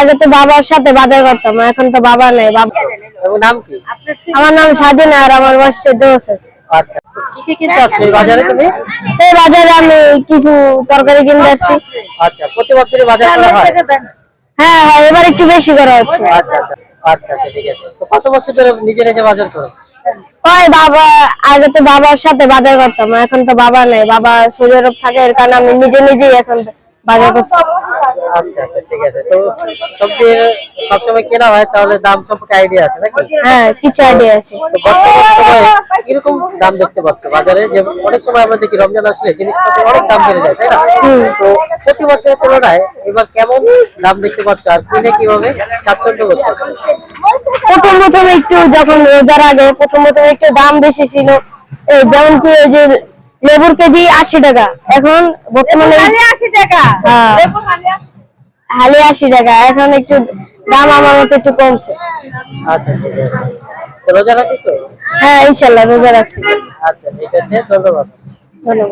আগে তো বাবার সাথে বাজার করতাম এখন তো বাবা নেই বাবা নাম কি? আমার নাম স্বাধীন আর আমার বয়স চোদ্দ বছর। আচ্ছা। কি কি কিনতে যাচ্ছ এই বাজারে তুমি? এই বাজারে আমি কিছু তরকারি কিনতে আসছি। আচ্ছা প্রতি বছরই বাজার করা হয়? হ্যাঁ হ্যাঁ এবার একটু বেশি করা হচ্ছে। আচ্ছা আচ্ছা আচ্ছা আচ্ছা ঠিক আছে। তো কত বছর ধরে নিজে নিজে বাজার করো? ওই বাবা আগে তো বাবার সাথে বাজার করতাম এখন তো বাবা নেই বাবা সৌদি আরব থাকে এর কারণে আমি নিজে নিজেই এখন বাজার করছি। আচ্ছা আচ্ছা ঠিক আছে। তো সবজি সবসময় কেনা হয় তাহলে দাম সম্পর্কে আইডিয়া আছে নাকি? হ্যাঁ কিছু আইডিয়া আছে। তো বর্তমান সময়ে কীরকম দাম দেখতে পাচ্ছ? বাজারে যে অনেক সময় আমরা দেখি রমজান আসলে জিনিসপত্র অনেক দাম বেড়ে যায় তাই না? তো প্রতি বছরের তুলনায় এবার কেমন দাম দেখতে পাচ্ছ? আর কিনে কীভাবে স্বাচ্ছন্দ্য বোধ প্রথম প্রথম একটু যখন রোজার আগে প্রথম প্রথম একটু দাম বেশি ছিল। এই যেমন কি ওই যে লেবুর কেজি আশি টাকা। এখন বর্তমানে আশি টাকা। হ্যাঁ, হালি আশি টাকা এখন একটু দাম আমার মতো একটু কমছে। আচ্ছা ঠিক আছে। রোজা রাখিস হ্যাঁ ইনশাল্লাহ রোজা রাখছি। আচ্ছা ঠিক আছে ধন্যবাদ। ধন্যবাদ।